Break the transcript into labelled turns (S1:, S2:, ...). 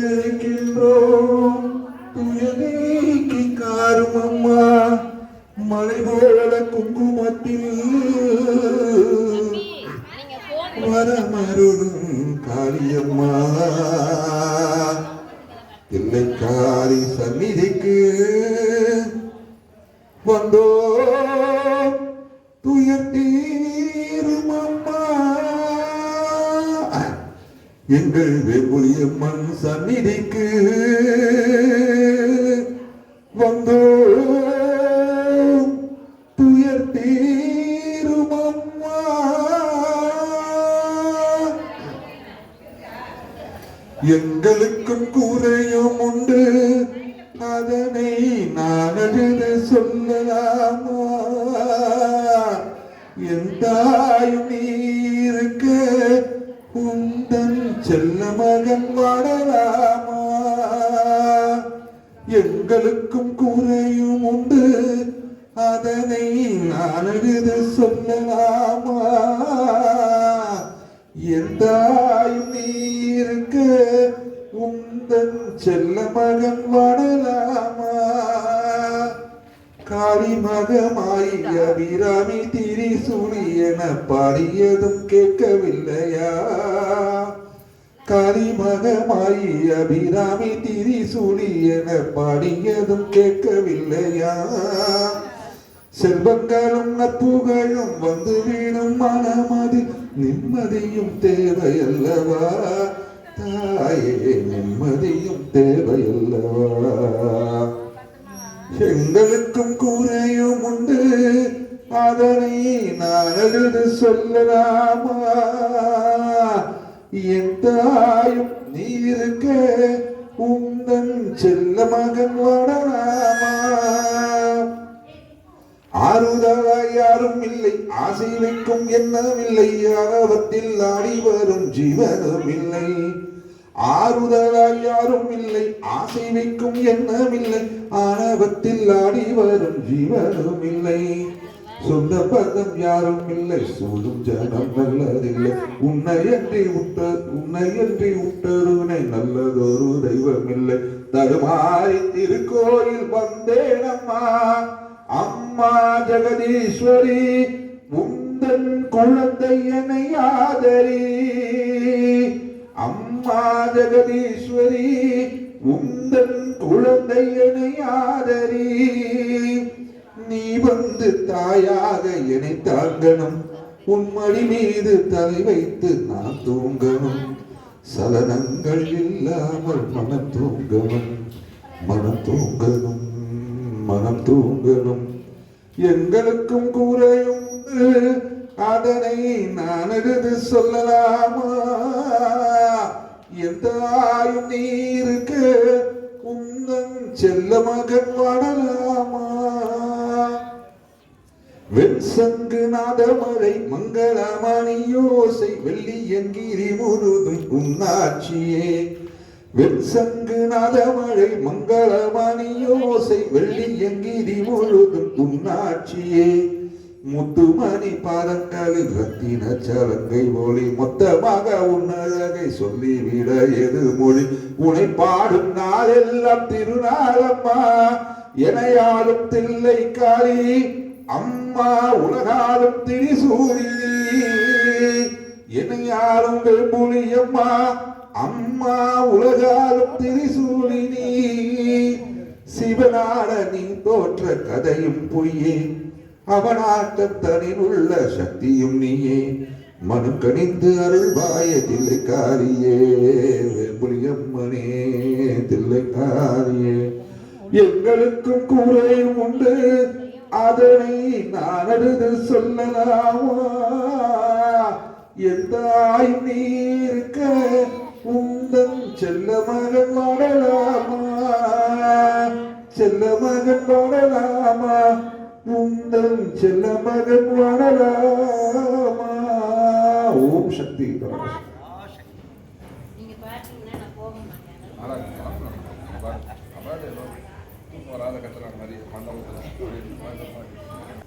S1: இருக்கின்றோம் துயநீக்கி காரும் அம்மா. மலை போல குங்குமத்தில் வரமருளும் காளியம்மா. தில்லைக்காரி சந்நிதிக்கு வந்தோ எங்கள் வேம்புலியம்மன் சந்நிதிக்கு வந்தோ துயர் தீரும் எங்களுக்கும் கூறையும் உண்டு. அதனை நான் அழுது சொல்லலாமா? என் தாயும் செல்ல மகன் வாழலாமா எங்களுக்கும் குறையும் உண்டு. அதனை நான் அழுது சொல்லலாமா எந்தாயும் நீருக்க உந்தன் செல்ல மகன் வாழலாமா காளி மகமாய் அபிராமி திரிசூலி என பாடியதும் கேட்கவில்லையா? காளி அபிராமி திரி சுழி என பாடியதும் கேட்கவில்லையா? செல்வங்களும் நட்புகளும் வந்து வீடும் மனமதி நிம்மதியும் தேவையல்லவா? தாயே நிம்மதியும் தேவையல்லவா? எங்களுக்கும் கூரையும் உண்டு. அதனை நான் எழுது சொல்லலாமா? என் தாயும் நீ இருக்க உந்தன் செல்ல மகன் வாடலாமா ஆறுதலாய் யாரும் இல்லை ஆசை வைக்கும் எண்ணம் இல்லை ஆரவத்தில் ஆடி வரும் ஜீவனும் இல்லை. ஆறுதலாய் யாரும் இல்லை ஆசை வைக்கும் எண்ணம் இல்லை ஆணவத்தில் ஆடி வரும் ஜீவனும் இல்லை. சொந்த பந்தம் யாரும் இல்லை. சூழும் ஜனம் நல்லதில்லை உன்னையன்றி உட்ட உன்னையன்றி உட்டருனை நல்லதொரு தெய்வம் இல்லை தடுமாறி திருக்கோயில் வந்தேனம்மா. அம்மா ஜெகதீஸ்வரி உந்தன் குழந்தையனை ஆதரி. அம்மா ஜெகதீஸ்வரி உந்தன் குழந்தையனை ஆதரி. நீ வந்து தாயாக என்னை தாங்கணும். உன்மடி மீது தலை வைத்து நான் தூங்கணும். சலனங்கள் இல்லாமல் மனம் தூங்கணும். மனம் தூங்கணும். மனம் தூங்கணும். எங்களுக்கும் கூரையும் அதனை நான் எழுது சொல்லலாமா? எந்த ஆயும் நீருக்கு. உந்தன் செல்ல மகன் வாழலாமா? வெண்சங்கு நாதமழை மங்களமணி யோசை வெள்ளியங்கிரி முழுதும் உன்னாட்சியே. வெண்சங்கு நாதமழை மங்களமணி யோசை வெள்ளியங்கிரி முழுதும் உன்னாட்சியே. முத்துமணி பாதங்களில் ரத்தின சலங்கை ஒளி மொத்தமாக உன்னழகை சொல்லிவிட எது மொழி? உனை பாடும் நாளெல்லாம் திருநாளம்மா. எனையாளும் தில்லை காளி. அம்மா உலகாலும் திரிசூரி திரிசூரினி எனையாளும் வெள்புலியம்மா அம்மா உலகாலும் திரிசூலினி சிவனாட நீ தோற்ற கதையும் பொய்யே அவனாட்டத்தனில் உள்ள சக்தியும் நீயே. மனம் கணிந்து அருள்வாய தில்லைக்காரியே. புலியம்மனே தில்லைக்காரியே. எங்களுக்கும் கூரையும் உண்டு. அதனை நான் அழுது சொல்லலாமா? எந்த நீர்க்க உந்தன் செல்ல மகன் வாழலாமா? செல்ல மகன் வாழலாமா? உந்தன் செல்ல மகன் வாழலாமா? ஓம் சக்தி நீங்க பாத்தீங்கன்னா போக மாட்டேன். வராத கட்டலாம் மாதிரி மண்டபத்தில்